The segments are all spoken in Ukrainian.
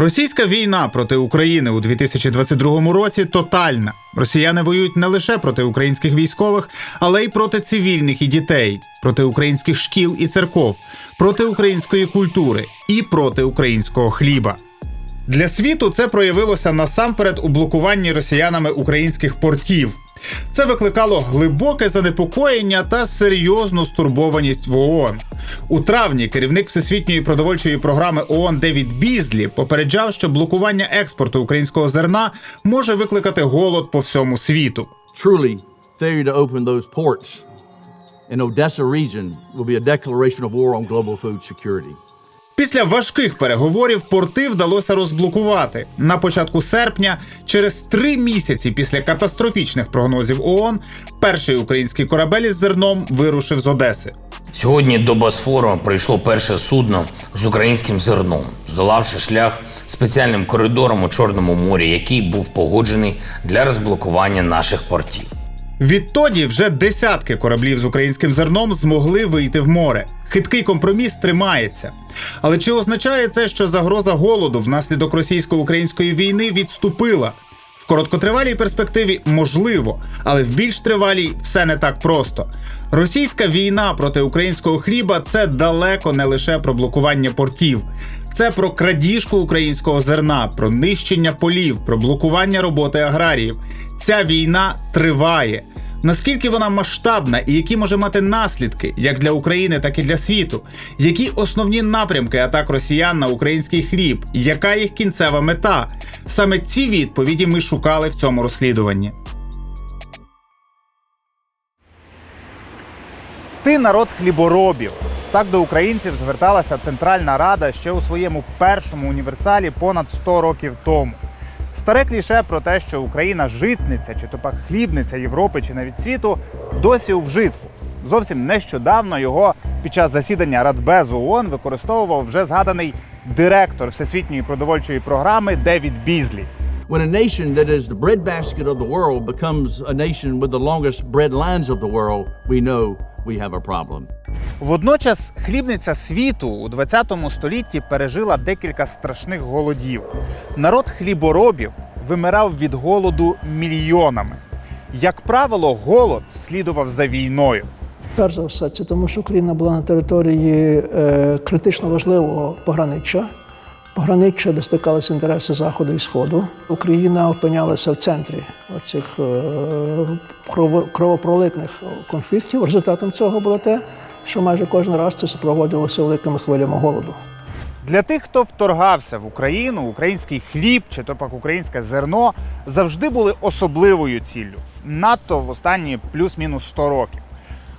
Російська війна проти України у 2022 році тотальна. Росіяни воюють не лише проти українських військових, але й проти цивільних і дітей, проти українських шкіл і церков, проти української культури і проти українського хліба. Для світу це проявилося насамперед у блокуванні росіянами українських портів. Це викликало глибоке занепокоєння та серйозну стурбованість в ООН. У травні керівник Всесвітньої продовольчої програми ООН Девід Бізлі попереджав, що блокування експорту українського зерна може викликати голод по всьому світу. Truly, failure to open those ports in Odessa region will be a declaration of war on global food security. Після важких переговорів порти вдалося розблокувати на початку серпня. Через три місяці після катастрофічних прогнозів ООН перший український корабель із зерном вирушив з Одеси. Сьогодні до Босфору прийшло перше судно з українським зерном, здолавши шлях спеціальним коридором у Чорному морі, який був погоджений для розблокування наших портів. Відтоді вже десятки кораблів з українським зерном змогли вийти в море. Хиткий компроміс тримається. Але чи означає це, що загроза голоду внаслідок російсько-української війни відступила? В короткотривалій перспективі можливо, але в більш тривалій все не так просто. Російська війна проти українського хліба це далеко не лише про блокування портів. Це про крадіжку українського зерна, про нищення полів, про блокування роботи аграріїв. Ця війна триває. Наскільки вона масштабна і які може мати наслідки як для України, так і для світу? Які основні напрямки атак росіян на український хліб? Яка їх кінцева мета? Саме ці відповіді ми шукали в цьому розслідуванні. Ти народ хліборобів. Так до українців зверталася Центральна Рада ще у своєму першому універсалі понад 100 років тому. Старе кліше про те, що Україна житниця чи то пак хлібниця Європи чи навіть світу, досі у вжитку. Зовсім нещодавно його під час засідання Радбезу ООН використовував вже згаданий директор Всесвітньої продовольчої програми Девід Бізлі. When a nation that is the breadbasket of the world becomes a nation with the longest bread lines of the world, we know we have a problem. Водночас хлібниця світу у 20 столітті пережила декілька страшних голодів. Народ хліборобів вимирав від голоду мільйонами. Як правило, голод слідував за війною. Перш за все, це тому, що Україна була на території е, критично важливого пограниччя. Пограниччя, де стикалися інтереси Заходу і Сходу. Україна опинялася в центрі цих кровопролитних конфліктів. Результатом цього було те, що майже кожен раз це супроводжувалося великими хвилями голоду. Для тих, хто вторгався в Україну, український хліб чи то пак українське зерно завжди були особливою ціллю, надто в останні плюс-мінус 100 років.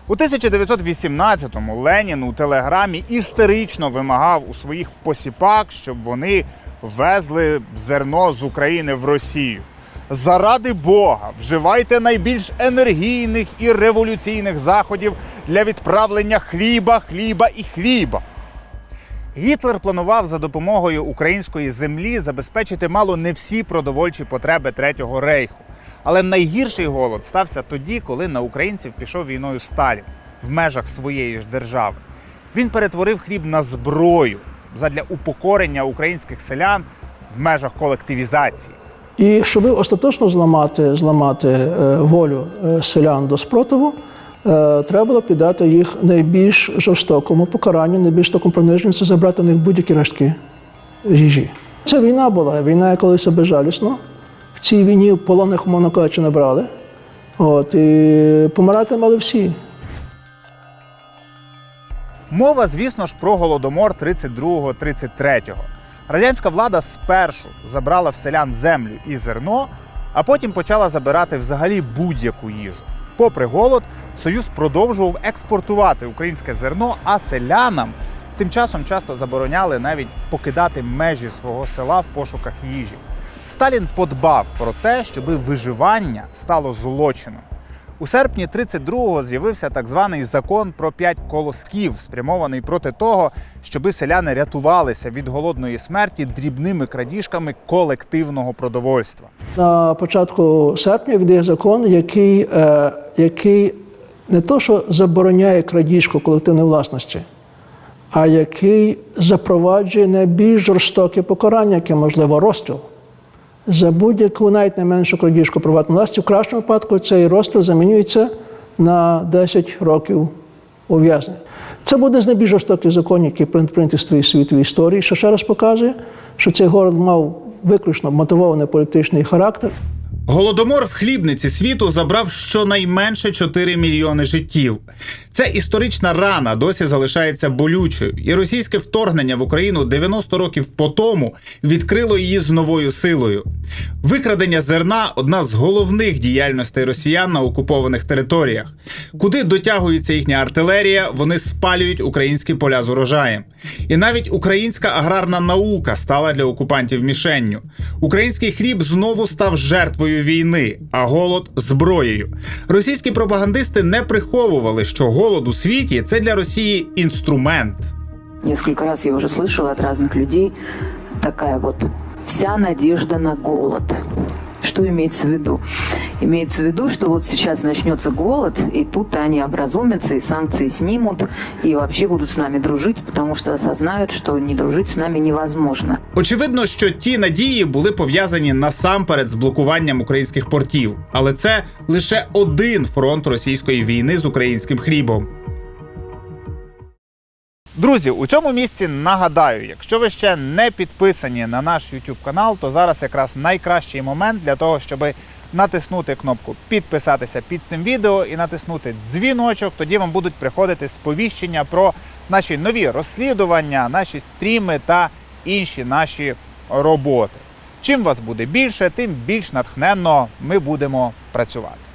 У 1918-му Ленін у телеграмі істерично вимагав у своїх посіпак, щоб вони везли зерно з України в Росію. Заради Бога, вживайте найбільш енергійних і революційних заходів для відправлення хліба, хліба і хліба. Гітлер планував за допомогою української землі забезпечити мало не всі продовольчі потреби Третього рейху. Але найгірший голод стався тоді, коли на українців пішов війною Сталін в межах своєї ж держави. Він перетворив хліб на зброю задля упокорення українських селян в межах колективізації. І щоб остаточно зламати, зламати е, волю е, селян до спротиву, е, треба було піддати їх найбільш жорстокому покаранню, найбільш жорстокому приниженню це забрати у них будь-які рештки їжі. Це війна була, війна, колись безжалісно. В цій війні полонних, умовно кажучи, не брали. От, і помирати мали всі. Мова, звісно ж, про голодомор 32-33. Радянська влада спершу забрала в селян землю і зерно, а потім почала забирати взагалі будь-яку їжу. Попри голод, Союз продовжував експортувати українське зерно, а селянам тим часом часто забороняли навіть покидати межі свого села в пошуках їжі. Сталін подбав про те, щоб виживання стало злочином. У серпні 32-го з'явився так званий закон про п'ять колосків, спрямований проти того, щоби селяни рятувалися від голодної смерті дрібними крадіжками колективного продовольства. На початку серпня віддає закон, який, е, який не то, що забороняє крадіжку колективної власності, а який запроваджує найбільш жорстоке покарання, яке можливо розстріл. За будь-яку навіть найменшу крадіжку приватної власті, в кращому випадку цей розстріл замінюється на 10 років ув'язнення. Це буде з найбільш жорстоких законів, які прийняті в світовій історії, що ще раз показує, що цей город мав виключно мотивований політичний характер. Голодомор в хлібниці світу забрав щонайменше 4 мільйони життів. Ця історична рана досі залишається болючою, і російське вторгнення в Україну 90 років по тому відкрило її з новою силою. Викрадення зерна одна з головних діяльностей росіян на окупованих територіях. Куди дотягується їхня артилерія, вони спалюють українські поля з урожаєм. І навіть українська аграрна наука стала для окупантів мішенню. Український хліб знову став жертвою війни, а голод зброєю. Російські пропагандисти не приховували, що голод у світі це для Росії інструмент. Несколько раз я вже слышала від різних людей така вот вся надежда на голод. Что имеется в виду? Имеется в виду, что вот сейчас начнется голод, и тут они образумятся, и санкции снимут, и вообще будут с нами дружить, потому что осознают, что не дружить с нами невозможно. Очевидно, що ті надії були пов'язані насамперед з блокуванням українських портів, але це лише один фронт російської війни з українським хлібом. Друзі, у цьому місці нагадаю, якщо ви ще не підписані на наш YouTube канал, то зараз якраз найкращий момент для того, щоб натиснути кнопку підписатися під цим відео і натиснути дзвіночок. Тоді вам будуть приходити сповіщення про наші нові розслідування, наші стріми та інші наші роботи. Чим вас буде більше, тим більш натхненно ми будемо працювати.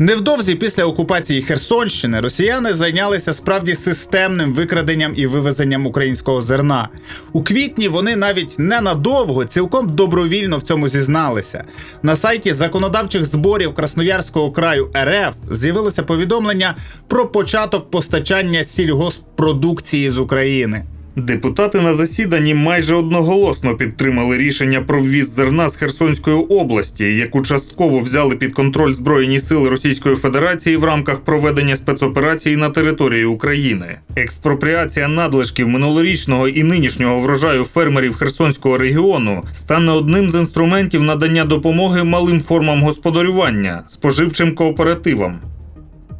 Невдовзі після окупації Херсонщини росіяни зайнялися справді системним викраденням і вивезенням українського зерна. У квітні вони навіть ненадовго, цілком добровільно в цьому зізналися. На сайті законодавчих зборів Красноярського краю РФ з'явилося повідомлення про початок постачання сільгоспродукції з України. Депутати на засіданні майже одноголосно підтримали рішення про ввіз зерна з Херсонської області, яку частково взяли під контроль Збройні сили Російської Федерації в рамках проведення спецоперації на території України. Експропріація надлишків минулорічного і нинішнього врожаю фермерів Херсонського регіону стане одним з інструментів надання допомоги малим формам господарювання споживчим кооперативам.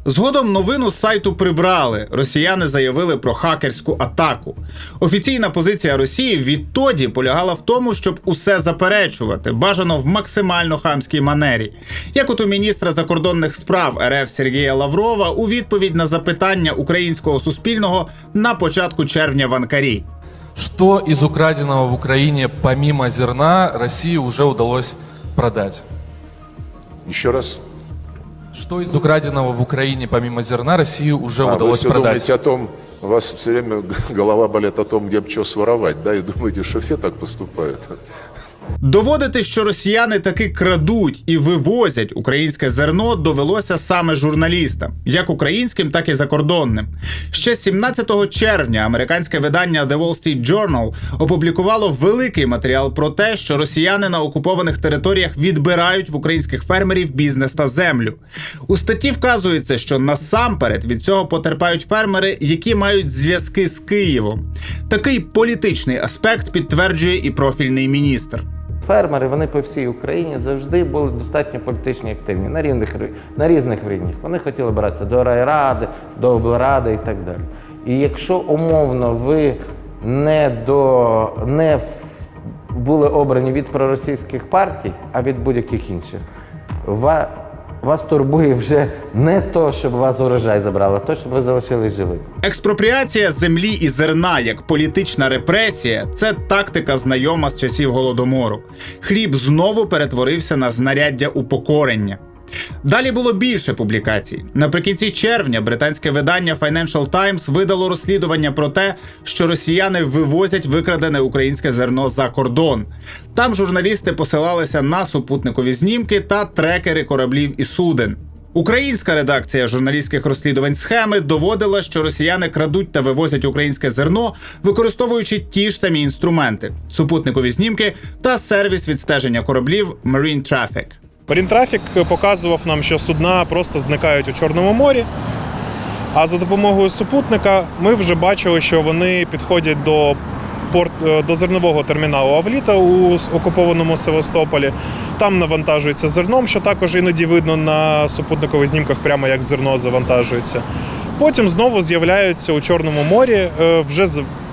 Згодом новину з сайту прибрали. Росіяни заявили про хакерську атаку. Офіційна позиція Росії відтоді полягала в тому, щоб усе заперечувати, бажано в максимально хамській манері. Як от у міністра закордонних справ РФ Сергія Лаврова у відповідь на запитання українського суспільного на початку червня в Анкарі. Что из украденного в Украине помимо зерна России уже удалось продать? Еще раз. Что из украденного в Украине помимо зерна России уже А, вы удалось все продать? думаете о том, у вас все время голова болит о том, где бы что своровать, да, и думаете, что все так поступают. Доводити, що росіяни таки крадуть і вивозять українське зерно, довелося саме журналістам, як українським, так і закордонним. Ще 17 червня американське видання The Wall Street Journal опублікувало великий матеріал про те, що росіяни на окупованих територіях відбирають в українських фермерів бізнес та землю. У статті вказується, що насамперед від цього потерпають фермери, які мають зв'язки з Києвом. Такий політичний аспект підтверджує і профільний міністр. Фермери вони по всій Україні завжди були достатньо політично активні на різних на різних рівнях. Вони хотіли братися до райради, до облради і так далі. І якщо умовно ви не до не були обрані від проросійських партій, а від будь-яких інших, вас турбує вже не то, щоб вас урожай забрали, а то, щоб ви залишились живими. Експропріація землі і зерна як політична репресія це тактика знайома з часів голодомору. Хліб знову перетворився на знаряддя упокорення. Далі було більше публікацій. Наприкінці червня британське видання Financial Times видало розслідування про те, що росіяни вивозять викрадене українське зерно за кордон. Там журналісти посилалися на супутникові знімки та трекери кораблів і суден. Українська редакція журналістських розслідувань схеми доводила, що росіяни крадуть та вивозять українське зерно, використовуючи ті ж самі інструменти: супутникові знімки та сервіс відстеження кораблів Marine Traffic. Марінтрафік показував нам, що судна просто зникають у Чорному морі. А за допомогою супутника ми вже бачили, що вони підходять до порт е, до зернового терміналу Авліта у окупованому Севастополі. Там навантажується зерном, що також іноді видно на супутникових знімках, прямо як зерно завантажується. Потім знову з'являються у Чорному морі е, вже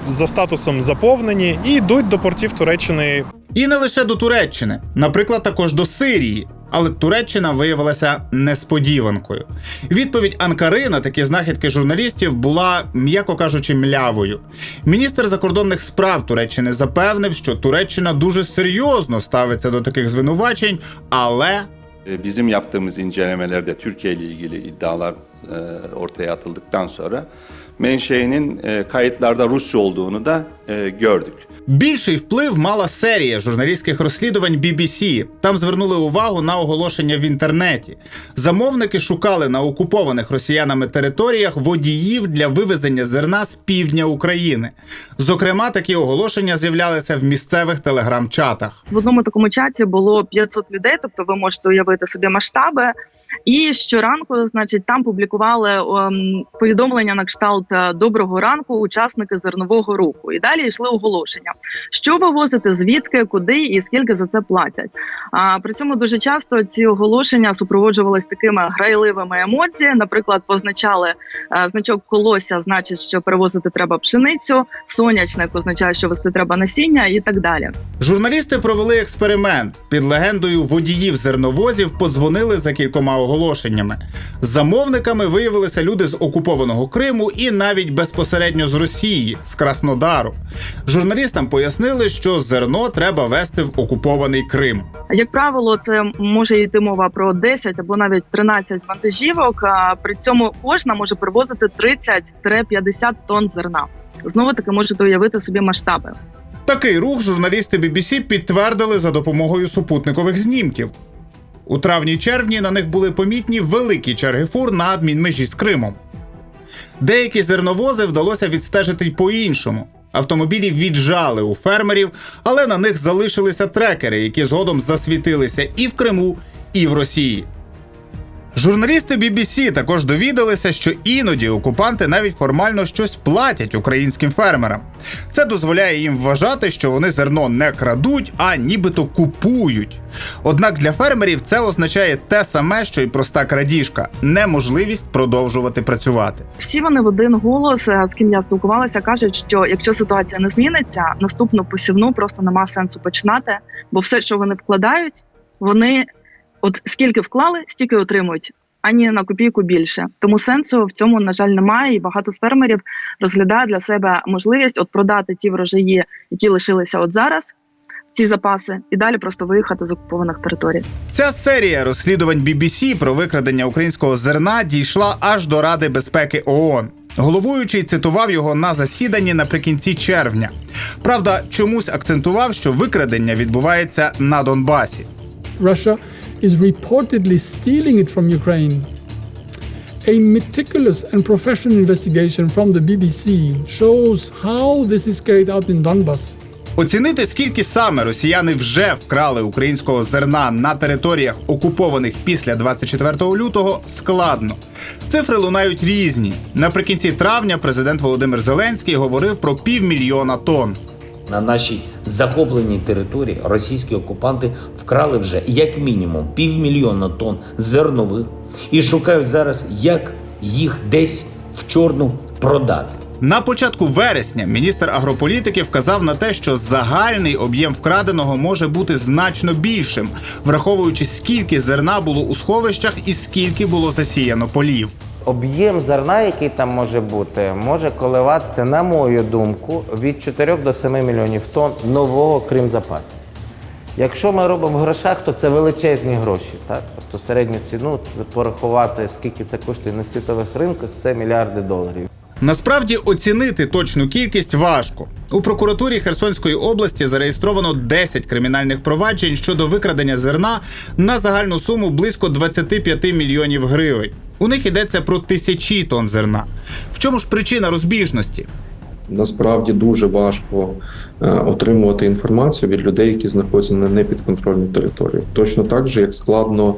за статусом заповнені і йдуть до портів Туреччини І не лише до Туреччини, наприклад, також до Сирії. Але Туреччина виявилася несподіванкою. Відповідь Анкари на такі знахідки журналістів була, м'яко кажучи, млявою. Міністр закордонних справ Туреччини запевнив, що Туреччина дуже серйозно ставиться до таких звинувачень, але Bizim yaptığımız incelemelerde Türkiye ile ilgili iddialar e, ortaya atıldıktan sonra menşeinin e, kayıtlarda. Більший вплив мала серія журналістських розслідувань BBC. Там звернули увагу на оголошення в інтернеті. Замовники шукали на окупованих росіянами територіях водіїв для вивезення зерна з півдня України. Зокрема, такі оголошення з'являлися в місцевих телеграм-чатах. В одному такому чаті було 500 людей, тобто ви можете уявити собі масштаби. І щоранку, значить, там публікували ем, повідомлення на кшталт е, доброго ранку, учасники зернового руху. І далі йшли оголошення, що вивозити, звідки, куди і скільки за це платять. А при цьому дуже часто ці оголошення супроводжувались такими грайливими емоції. Наприклад, позначали е, значок колося, значить, що перевозити треба пшеницю, сонячник означає, що вести треба насіння, і так далі. Журналісти провели експеримент. Під легендою водіїв зерновозів подзвонили за кількома оголошеннями. Замовниками виявилися люди з окупованого Криму і навіть безпосередньо з Росії, з Краснодару. Журналістам пояснили, що зерно треба вести в окупований Крим. Як правило, це може йти мова про 10 або навіть 13 вантажівок. А при цьому кожна може привозити 30-50 тонн зерна. Знову таки можете уявити собі масштаби. Такий рух журналісти BBC підтвердили за допомогою супутникових знімків. У травні-червні на них були помітні великі черги фур на адмінмежі з Кримом. Деякі зерновози вдалося відстежити й по-іншому. Автомобілі віджали у фермерів, але на них залишилися трекери, які згодом засвітилися і в Криму, і в Росії. Журналісти BBC також довідалися, що іноді окупанти навіть формально щось платять українським фермерам. Це дозволяє їм вважати, що вони зерно не крадуть, а нібито купують. Однак для фермерів це означає те саме, що й проста крадіжка неможливість продовжувати працювати. Всі вони в один голос, е, з ким я спілкувалася, кажуть, що якщо ситуація не зміниться, наступну посівну просто нема сенсу починати, бо все, що вони вкладають, вони от скільки вклали, стільки отримують. Ані на копійку більше, тому сенсу в цьому на жаль немає, і багато з фермерів розглядає для себе можливість от продати ті врожаї, які лишилися от зараз, ці запаси, і далі просто виїхати з окупованих територій. Ця серія розслідувань BBC про викрадення українського зерна дійшла аж до Ради безпеки ООН. Головуючий цитував його на засіданні наприкінці червня. Правда, чомусь акцентував, що викрадення відбувається на Донбасі. Russia is reportedly stealing it from Ukraine. A meticulous and professional investigation from the BBC shows how this is carried out in Donbass. Оцінити, скільки саме росіяни вже вкрали українського зерна на територіях, окупованих після 24 лютого, складно. Цифри лунають різні. Наприкінці травня президент Володимир Зеленський говорив про півмільйона тонн. На нашій захопленій території російські окупанти вкрали вже як мінімум півмільйона тонн зернових і шукають зараз, як їх десь в чорну продати. На початку вересня міністр агрополітики вказав на те, що загальний об'єм вкраденого може бути значно більшим, враховуючи скільки зерна було у сховищах і скільки було засіяно полів. Об'єм зерна, який там може бути, може коливатися, на мою думку, від 4 до 7 мільйонів тонн нового Кримзапасу. Якщо ми робимо в грошах, то це величезні гроші. Так? Тобто середню ціну порахувати, скільки це коштує на світових ринках, це мільярди доларів. Насправді оцінити точну кількість важко. У прокуратурі Херсонської області зареєстровано 10 кримінальних проваджень щодо викрадення зерна на загальну суму близько 25 мільйонів гривень. У них йдеться про тисячі тонн зерна. В чому ж причина розбіжності? Насправді дуже важко е, отримувати інформацію від людей, які знаходяться на непідконтрольній території. Точно так же, як складно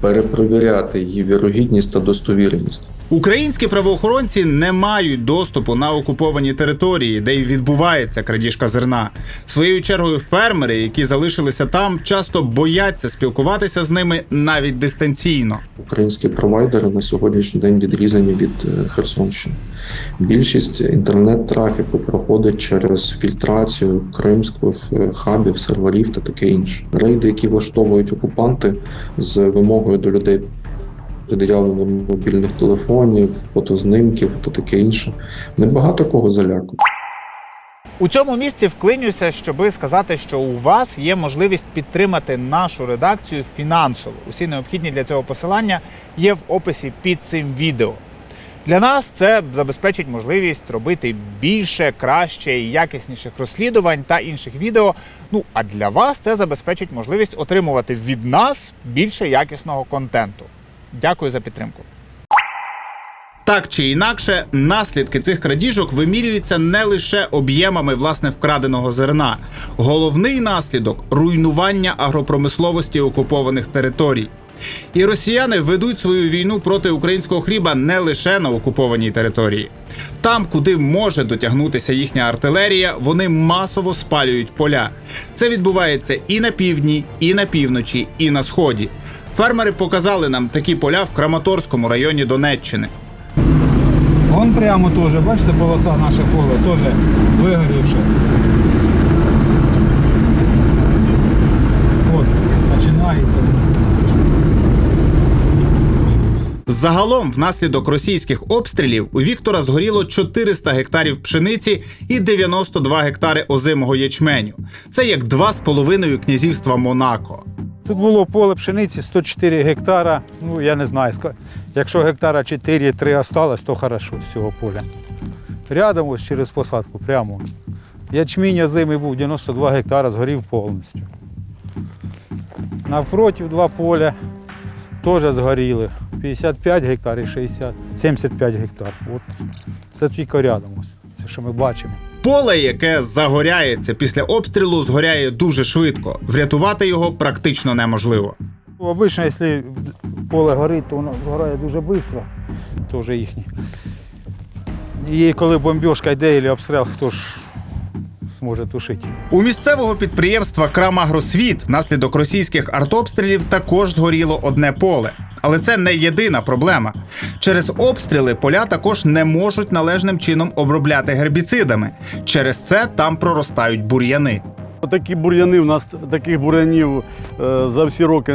перепровіряти її вірогідність та достовірність. Українські правоохоронці не мають доступу на окуповані території, де й відбувається крадіжка зерна. Своєю чергою фермери, які залишилися там, часто бояться спілкуватися з ними навіть дистанційно. Українські провайдери на сьогоднішній день відрізані від е, Херсонщини. Більшість інтернет-трафіку проходить через фільтрацію кримських е, хабів, серверів та таке інше. Рейди, які влаштовують окупанти з вимогою до людей пред'явлення мобільних телефонів, фотознимків та таке інше, небагато кого залякують. У цьому місці вклинюся, щоби сказати, що у вас є можливість підтримати нашу редакцію фінансово. Усі необхідні для цього посилання є в описі під цим відео. Для нас це забезпечить можливість робити більше, краще і якісніших розслідувань та інших відео. Ну а для вас це забезпечить можливість отримувати від нас більше якісного контенту. Дякую за підтримку. Так чи інакше, наслідки цих крадіжок вимірюються не лише об'ємами власне вкраденого зерна. Головний наслідок руйнування агропромисловості окупованих територій. І росіяни ведуть свою війну проти українського хліба не лише на окупованій території. Там, куди може дотягнутися їхня артилерія, вони масово спалюють поля. Це відбувається і на півдні, і на півночі, і на сході. Фермери показали нам такі поля в Краматорському районі Донеччини. Вон прямо теж, бачите, полоса наше поле теж вигорівше. От, починається. Загалом, внаслідок російських обстрілів, у Віктора згоріло 400 гектарів пшениці і 92 гектари озимого ячменю. Це як два з половиною князівства Монако. Тут було поле пшениці 104 гектара. Ну, я не знаю, якщо гектара 4-3 осталось, то хорошо з цього поля. Рядом ось через посадку, прямо. Ячмінь озимий був 92 гектара, згорів повністю. Навпроти два поля теж згоріли. 55 гектар і 60, 75 гектар. От це тільки рядом ось. Це що ми бачимо. Поле, яке загоряється після обстрілу, згоряє дуже швидко. Врятувати його практично неможливо. Обично, якщо поле горить, то воно згорає дуже швидко. То вже їхні. І коли бомбіжка йде або обстріл, хто ж зможе тушити. У місцевого підприємства Крамагросвіт внаслідок російських артобстрілів також згоріло одне поле. Але це не єдина проблема. Через обстріли поля також не можуть належним чином обробляти гербіцидами. Через це там проростають бур'яни. Такі бур'яни, у нас таких бур'янів е, за всі роки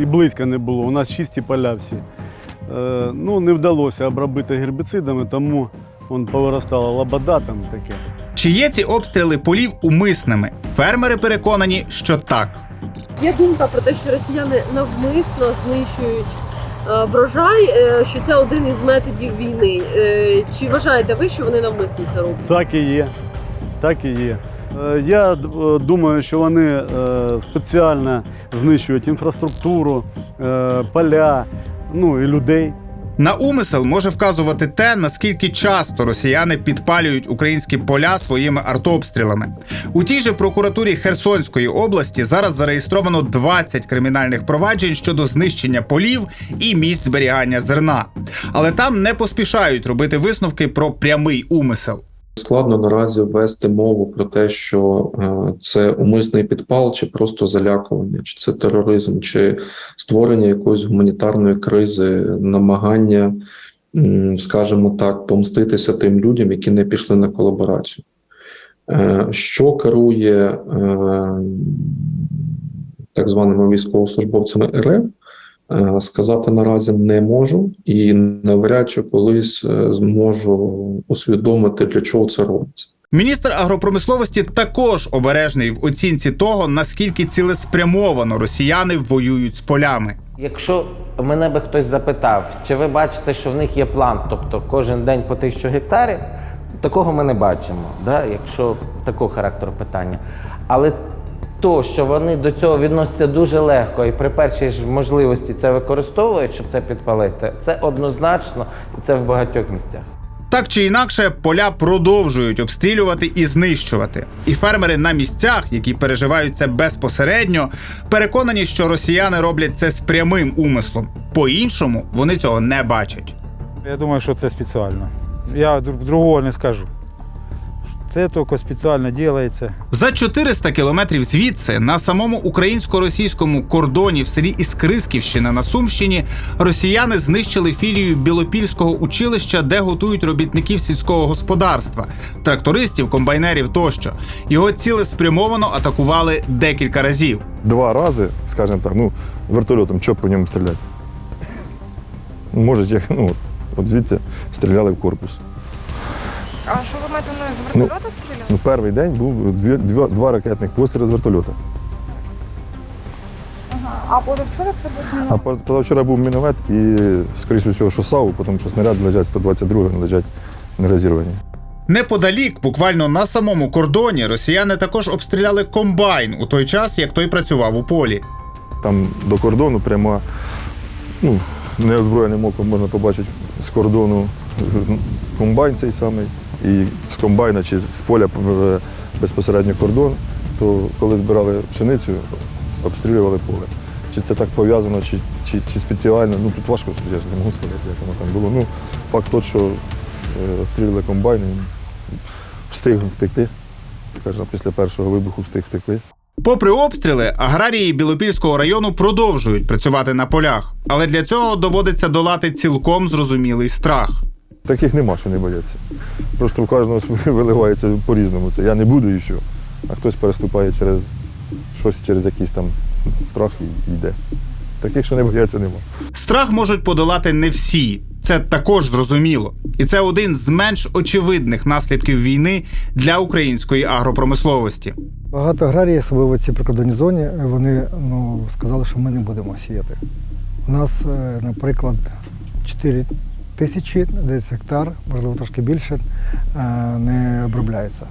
і близько не було. У нас чисті поля всі. Е, Ну, не вдалося обробити гербіцидами, тому вон повиростала лобода там таке. Чи є ці обстріли полів умисними? Фермери переконані, що так. Є думка про те, що росіяни навмисно знищують е, врожай, е, що це один із методів війни. Е, Чи вважаєте ви, що вони навмисно це роблять? Так і є. Так і є. Я думаю, що вони спеціально знищують інфраструктуру, поля, ну і людей. На умисел може вказувати те, наскільки часто росіяни підпалюють українські поля своїми артобстрілами. У тій же прокуратурі Херсонської області зараз зареєстровано 20 кримінальних проваджень щодо знищення полів і місць зберігання зерна. Але там не поспішають робити висновки про прямий умисел. Складно наразі ввести мову про те, що е, це умисний підпал, чи просто залякування, чи це тероризм, чи створення якоїсь гуманітарної кризи, намагання, скажімо так, помститися тим людям, які не пішли на колаборацію. Е, Що керує е, так званими військовослужбовцями РФ, сказати наразі не можу, і навряд чи колись е, зможу усвідомити, для чого це робиться. Міністр агропромисловості також обережний в оцінці того, наскільки цілеспрямовано росіяни воюють з полями. Якщо мене би хтось запитав, чи ви бачите, що в них є план, тобто кожен день по тисячу гектарів, такого ми не бачимо, да? якщо такого характеру питання. Але то, що вони до цього відносяться дуже легко і при першій ж можливості це використовують, щоб це підпалити, це однозначно і це в багатьох місцях. Так чи інакше, поля продовжують обстрілювати і знищувати. І фермери на місцях, які переживають це безпосередньо, переконані, що росіяни роблять це з прямим умислом. По-іншому вони цього не бачать. Я думаю, що це спеціально. Я другого не скажу. Це тільки спеціально робиться. За 400 кілометрів звідси, на самому українсько-російському кордоні в селі Іскрисківщина на Сумщині, росіяни знищили філію Білопільського училища, де готують робітників сільського господарства, трактористів, комбайнерів тощо. Його цілеспрямовано атакували декілька разів. Два рази, скажімо так, ну, вертольотом, що по ньому стріляти? Може, як, ну, от, от звідти стріляли в корпус. А що ви маєте на з Ну, стріляли? Ну, перший день був дві, два, два ракетних постріли з вертольота. Ага. А позавчора це був А міномет? поз- позавчора був міномет і, скоріше всього, що САУ, тому що снаряди лежать 122 лежать нерозірвані. Неподалік, буквально на самому кордоні, росіяни також обстріляли комбайн у той час, як той працював у полі. Там до кордону прямо ну, неозброєним оком можна побачити з кордону комбайн цей самий. І з комбайна чи з поля е, безпосередньо кордон, то коли збирали пшеницю, обстрілювали поле. Чи це так пов'язано, чи, чи, чи спеціально, ну тут важко я ж не можу сказати, як воно там було. Ну, факт тот, що е, обстрілювали комбайн, встиг втекти. Скажімо, після першого вибуху встиг втекти. Попри обстріли, аграрії Білопільського району продовжують працювати на полях, але для цього доводиться долати цілком зрозумілий страх. Таких нема, що не бояться. Просто у кожного виливається по-різному. Це я не буду і все. А хтось переступає через щось, через якийсь там страх і йде. Таких, що не бояться, нема. Страх можуть подолати не всі. Це також зрозуміло. І це один з менш очевидних наслідків війни для української агропромисловості. Багато аграріїв, особливо ці прикордонні зоні, вони ну, сказали, що ми не будемо сіяти. У нас, е, наприклад, 4 тисячі, десь гектар, можливо, трошки більше, е, не обробляється.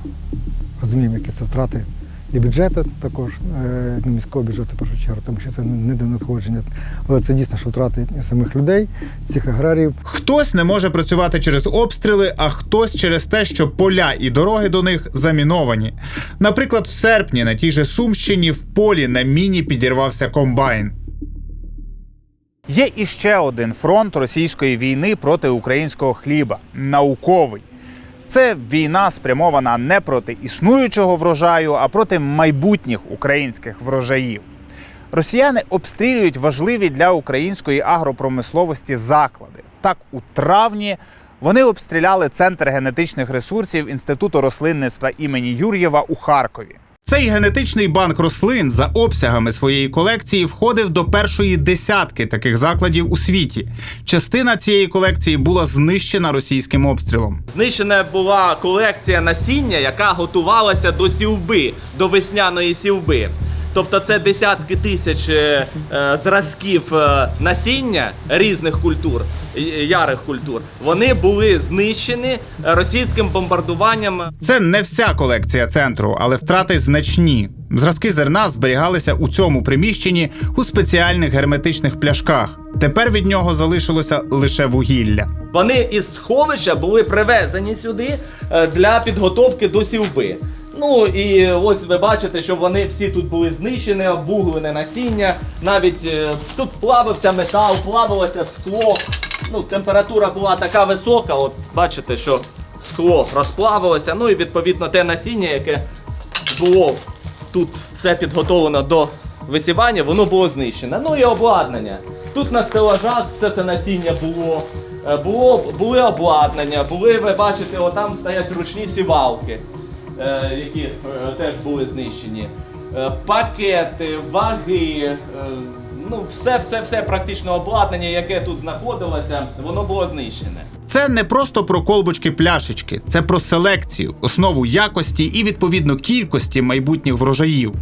Розуміємо, які це втрати і бюджету також, е, ну, міського бюджету, в першу чергу, тому що це не до надходження. Але це дійсно, що втрати самих людей, цих аграріїв. Хтось не може працювати через обстріли, а хтось через те, що поля і дороги до них заміновані. Наприклад, в серпні на тій же Сумщині в полі на міні підірвався комбайн. Є іще один фронт російської війни проти українського хліба науковий. Це війна спрямована не проти існуючого врожаю, а проти майбутніх українських врожаїв. Росіяни обстрілюють важливі для української агропромисловості заклади. Так, у травні вони обстріляли центр генетичних ресурсів Інституту рослинництва імені Юр'єва у Харкові. Цей генетичний банк рослин за обсягами своєї колекції входив до першої десятки таких закладів у світі. Частина цієї колекції була знищена російським обстрілом. Знищена була колекція насіння, яка готувалася до сівби, до весняної сівби. Тобто це десятки тисяч е, е, зразків е, насіння різних культур, е, ярих культур. Вони були знищені російським бомбардуванням. Це не вся колекція центру, але втрати значні. Зразки зерна зберігалися у цьому приміщенні у спеціальних герметичних пляшках. Тепер від нього залишилося лише вугілля. Вони із сховища були привезені сюди е, для підготовки до сівби. Ну і ось ви бачите, що вони всі тут були знищені, обуглене насіння. Навіть е, тут плавився метал, плавилося скло. Ну, температура була така висока, от бачите, що скло розплавилося. Ну і відповідно те насіння, яке було тут все підготовлено до висівання, воно було знищене. Ну і обладнання. Тут на стелажах все це насіння було. Е, було були обладнання, були, ви бачите, отам стоять ручні сівалки, які е, теж були знищені. Е, пакети, ваги, е, ну все, все, все практично обладнання, яке тут знаходилося, воно було знищене. Це не просто про колбочки пляшечки, це про селекцію, основу якості і відповідно кількості майбутніх врожаїв,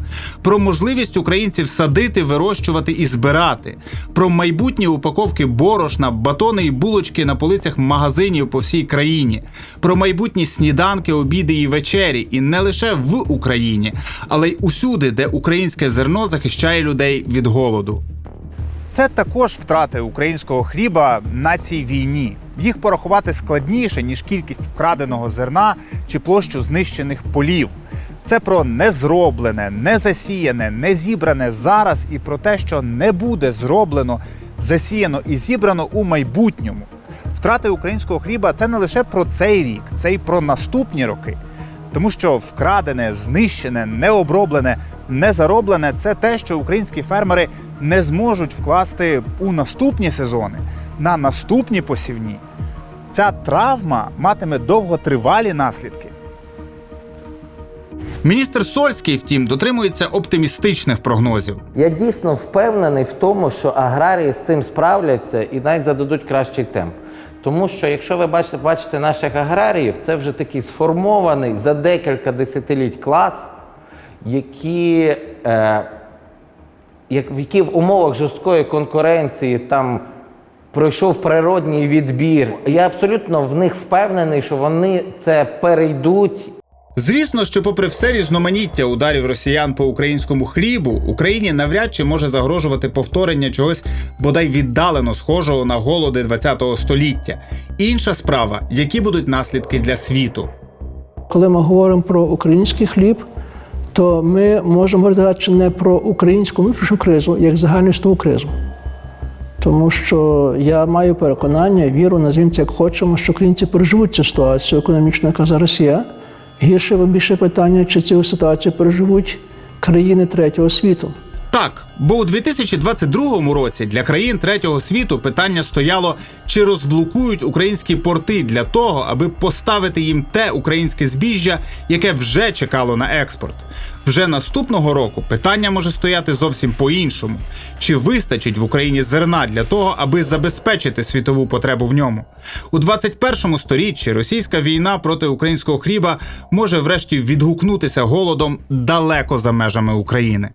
про можливість українців садити, вирощувати і збирати, про майбутні упаковки борошна, батони і булочки на полицях магазинів по всій країні, про майбутні сніданки, обіди і вечері, і не лише в Україні, але й усюди, де українське зерно захищає людей від голоду. Це також втрати українського хліба на цій війні. Їх порахувати складніше, ніж кількість вкраденого зерна чи площу знищених полів. Це про незроблене, незасіяне, незібране зараз і про те, що не буде зроблено, засіяно і зібрано у майбутньому. Втрати українського хліба це не лише про цей рік, це й про наступні роки. Тому що вкрадене, знищене, необроблене, незароблене це те, що українські фермери не зможуть вкласти у наступні сезони, на наступні посівні. Ця травма матиме довготривалі наслідки. Міністр Сольський, втім, дотримується оптимістичних прогнозів. Я дійсно впевнений в тому, що аграрії з цим справляться і навіть зададуть кращий темп. Тому що, якщо ви бачите, бачите наших аграріїв, це вже такий сформований за декілька десятиліть клас, які, е, як, які в умовах жорсткої конкуренції там пройшов природній відбір. Я абсолютно в них впевнений, що вони це перейдуть Звісно, що, попри все різноманіття ударів росіян по українському хлібу, Україні навряд чи може загрожувати повторення чогось бодай віддалено схожого на голоди ХХ століття. Інша справа, які будуть наслідки для світу. Коли ми говоримо про український хліб, то ми можемо говорити радше не про українську внутрішню кризу, як загальну світову кризу. Тому що я маю переконання, віру, назвімо це як хочемо, що українці переживуть цю ситуацію економічну, яка зараз є. Гірше більше питання, чи цю ситуацію переживуть країни третього світу. Так, бо у 2022 році для країн третього світу питання стояло, чи розблокують українські порти для того, аби поставити їм те українське збіжжя, яке вже чекало на експорт. Вже наступного року питання може стояти зовсім по-іншому: чи вистачить в Україні зерна для того, аби забезпечити світову потребу в ньому? У 21 сторіччі російська війна проти українського хліба може врешті відгукнутися голодом далеко за межами України.